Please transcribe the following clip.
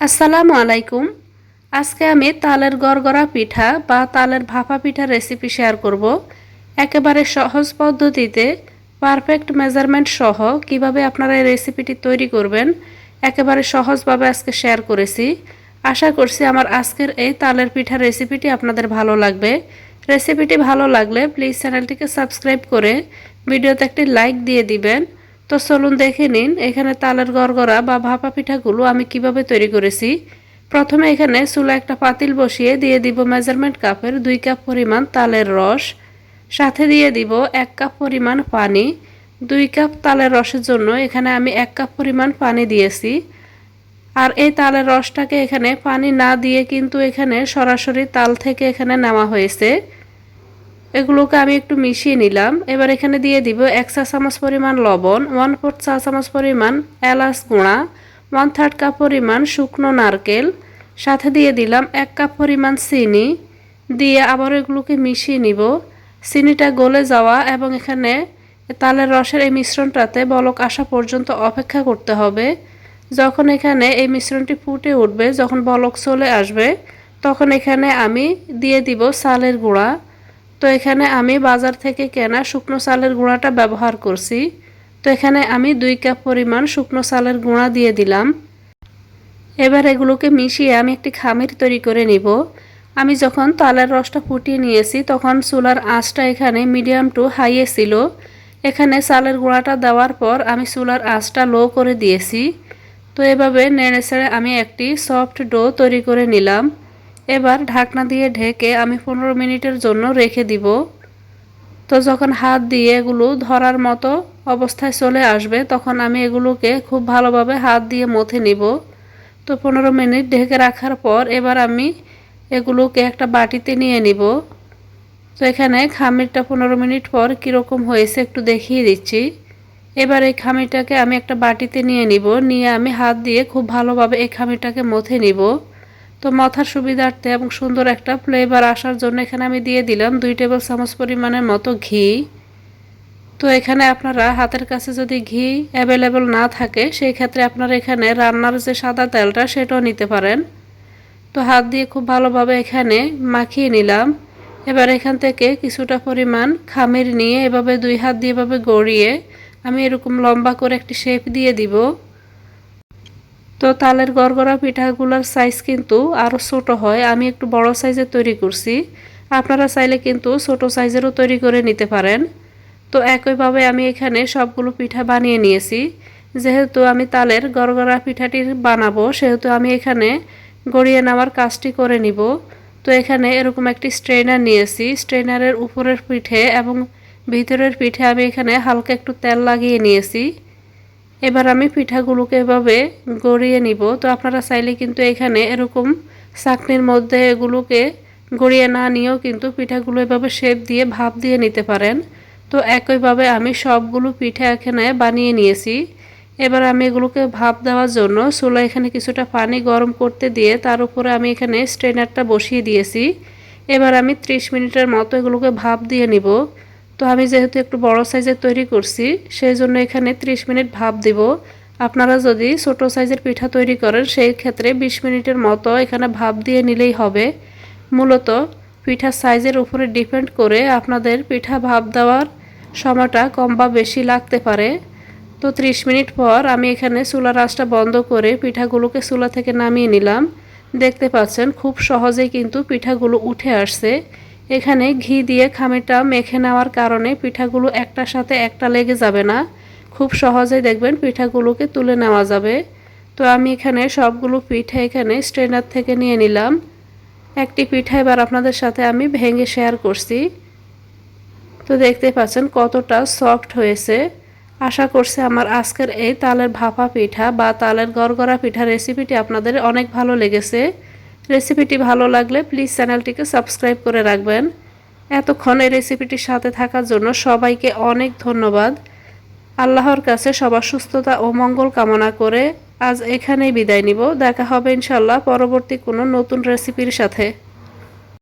আসসালামু আলাইকুম। আজকে আমি তালের গড়গড়া পিঠা বা তালের ভাপা পিঠা রেসিপি শেয়ার করব। একেবারে সহজ পদ্ধতিতে পারফেক্ট মেজারমেন্ট সহ কীভাবে আপনারা এই রেসিপিটি তৈরি করবেন, একেবারে সহজভাবে আজকে শেয়ার করেছি। আশা করছি আমার আজকের এই তালের পিঠা রেসিপিটি আপনাদের ভালো লাগবে। রেসিপিটি ভালো লাগলে প্লিজ চ্যানেলটিকে সাবস্ক্রাইব করে ভিডিওতে একটি লাইক দিয়ে দিবেন। তো চলুন দেখে নিন, এখানে তালের গড়গড়া বা ভাপা পিঠাগুলো আমি কীভাবে তৈরি করেছি। প্রথমে এখানে চুলা একটা পাতিল বসিয়ে দিয়ে দিব মেজারমেন্ট কাপের দুই কাপ পরিমাণ তালের রস। সাথে দিয়ে দিব এক কাপ পরিমাণ পানি। দুই কাপ তালের রসের জন্য এখানে আমি এক কাপ পরিমাণ পানি দিয়েছি। আর এই তালের রসটাকে এখানে পানি না দিয়ে কিন্তু এখানে সরাসরি তাল থেকে এখানে নেওয়া হয়েছে। এগুলোকে আমি একটু মিশিয়ে নিলাম। এবার এখানে দিয়ে দিব এক চা চামচ পরিমাণ লবণ ওয়ান ফোর্থ চা চামচ পরিমাণ এলাচ গুঁড়া ওয়ান থার্ড কাপ পরিমাণ শুকনো নারকেল, সাথে দিয়ে দিলাম এক কাপ পরিমাণ চিনি। দিয়ে আবার এগুলোকে মিশিয়ে নিব। চিনিটা গলে যাওয়া এবং এখানে তালের রসের এই মিশ্রণটাতে বলক আসা পর্যন্ত অপেক্ষা করতে হবে। যখন এখানে এই মিশ্রণটি ফুটে উঠবে, যখন বলক চলে আসবে, তখন এখানে আমি দিয়ে দিব চালের গুঁড়া। তো এখানে আমি বাজার থেকে কেনা শুকনো চালের গুঁড়াটা ব্যবহার করছি। তো এখানে আমি দুই কাপ পরিমাণ শুকনো চালের গুঁড়া দিয়ে দিলাম। এবার এগুলোকে মিশিয়ে আমি একটি খামির তৈরি করে নিব। আমি যখন তালের রসটা ফুটিয়ে নিয়েছি, তখন চুলার আঁচটা এখানে মিডিয়াম টু হাইয়ে ছিল। এখানে চালের গুঁড়াটা দেওয়ার পর আমি চুলার আঁচটা লো করে দিয়েছি। তো এভাবে নেড়ে ছেড়ে আমি একটি সফট ডো তৈরি করে নিলাম। এবার ঢাকনা দিয়ে ঢেকে আমি পনেরো মিনিটের জন্য রেখে দিব। তো যখন হাত দিয়ে এগুলো ধরার মতো অবস্থায় চলে আসবে, তখন আমি এগুলোকে খুব ভালোভাবে হাত দিয়ে মথে নিব। তো পনেরো মিনিট ঢেকে রাখার পর এবার আমি এগুলোকে একটা বাটিতে নিয়ে নিব। তো এখানে খামিরটা পনেরো মিনিট পর কীরকম হয়েছে একটু দেখিয়ে দিচ্ছি। এবার এই খামিরটাকে আমি একটা বাটিতে নিয়ে নিব। নিয়ে আমি হাত দিয়ে খুব ভালোভাবে এই খামিরটাকে মথে নিব। তো মাথার সুবিধার্থে এবং সুন্দর একটা ফ্লেভার আসার জন্য এখানে আমি দিয়ে দিলাম দুই টেবিল চামচ পরিমাণের মতো ঘি। তো এখানে আপনারা হাতের কাছে যদি ঘি অ্যাভেলেবল না থাকে, সেই ক্ষেত্রে আপনারা এখানে রান্নার যে সাদা তেলটা, সেটাও নিতে পারেন। তো হাত দিয়ে খুব ভালোভাবে এখানে মাখিয়ে নিলাম। এবার এখান থেকে কিছুটা পরিমাণ খামির নিয়ে এভাবে দুই হাত দিয়ে এভাবে গড়িয়ে আমি এরকম লম্বা করে একটি শেপ দিয়ে দিব। তো তালের গড়গড়া পিঠাগুলোর সাইজ কিন্তু আরও ছোট হয়। আমি একটু বড় সাইজের তৈরি করছি। আপনারা চাইলে কিন্তু ছোট সাইজেরও তৈরি করে নিতে পারেন। তো একইভাবে আমি এখানে সবগুলো পিঠা বানিয়ে নিয়েছি। যেহেতু আমি তালের গড়গড়া পিঠাটি বানাবো, সেহেতু আমি এখানে গড়িয়ে নেওয়ার কাজটি করে নিব। তো এখানে এরকম একটি স্ট্রেনার নিয়েছি। স্ট্রেনারের উপরের পিঠে এবং ভিতরের পিঠে আমি এখানে হালকা একটু তেল লাগিয়ে নিয়েছি। এবার আমি পিঠাগুলোকে এভাবে গড়িয়ে নিব। তো আপনারা চাইলে কিন্তু এখানে এরকম চাকনির মধ্যে এগুলোকে গড়িয়ে না নিয়েও কিন্তু পিঠাগুলো এভাবে শেপ দিয়ে ভাপ দিয়ে নিতে পারেন। তো একইভাবে আমি সবগুলো পিঠা এখানে বানিয়ে নিয়েছি। এবার আমি এগুলোকে ভাপ দেওয়ার জন্য চুলা এখানে কিছুটা পানি গরম করতে দিয়ে তার উপরে আমি এখানে স্ট্রেনারটা বসিয়ে দিয়েছি। এবার আমি 30 মিনিটের মতো এগুলোকে ভাপ দিয়ে নিব। তো আমি যেহেতু একটু বড় সাইজের তৈরি করছি সেই জন্য এখানে 30 মিনিট ভাপ দিব। আপনারা যদি ছোট সাইজের পিঠা তৈরি করেন, সেই ক্ষেত্রে 20 মিনিটের মতো এখানে ভাপ দিয়ে নিলেই হবে। মূলত পিঠার সাইজের উপরে ডিপেন্ড করে আপনাদের পিঠা ভাপ দেওয়ার সময়টা কম বা বেশি লাগতে পারে। তো 30 মিনিট পর আমি এখানে চুলার আঁচটা বন্ধ করে পিঠাগুলোকে চুলা থেকে নামিয়ে নিলাম। দেখতে পাচ্ছেন খুব সহজেই কিন্তু পিঠাগুলো উঠে আসছে। এখানে ঘি দিয়ে খামিরটা মেখে নেওয়ার কারণে পিঠাগুলো একটার সাথে একটা লেগে যাবে না। খুব সহজেই দেখবেন পিঠাগুলোকে তুলে নেওয়া যাবে। তো আমি এখানে সবগুলো পিঠা এখানে স্ট্রেনার থেকে নিয়ে নিলাম। একটি পিঠা এবার আপনাদের সাথে আমি ভেঙে শেয়ার করছি। তো দেখতে পাচ্ছেন কতটা সফট হয়েছে। আশা করছি আমার আজকের এই তালের ভাপা পিঠা বা তালের গড়গড়া পিঠা রেসিপিটি আপনাদের অনেক ভালো লেগেছে। রেসিপিটি ভালো লাগলে প্লিজ চ্যানেলটিকে সাবস্ক্রাইব করে রাখবেন। এতক্ষণ এই রেসিপিটির সাথে থাকার জন্য সবাইকে অনেক ধন্যবাদ। আল্লাহর কাছে সবার সুস্থতা ও মঙ্গল কামনা করে আজ এখানেই বিদায় নিব। দেখা হবে ইনশাল্লাহ পরবর্তী কোনো নতুন রেসিপির সাথে।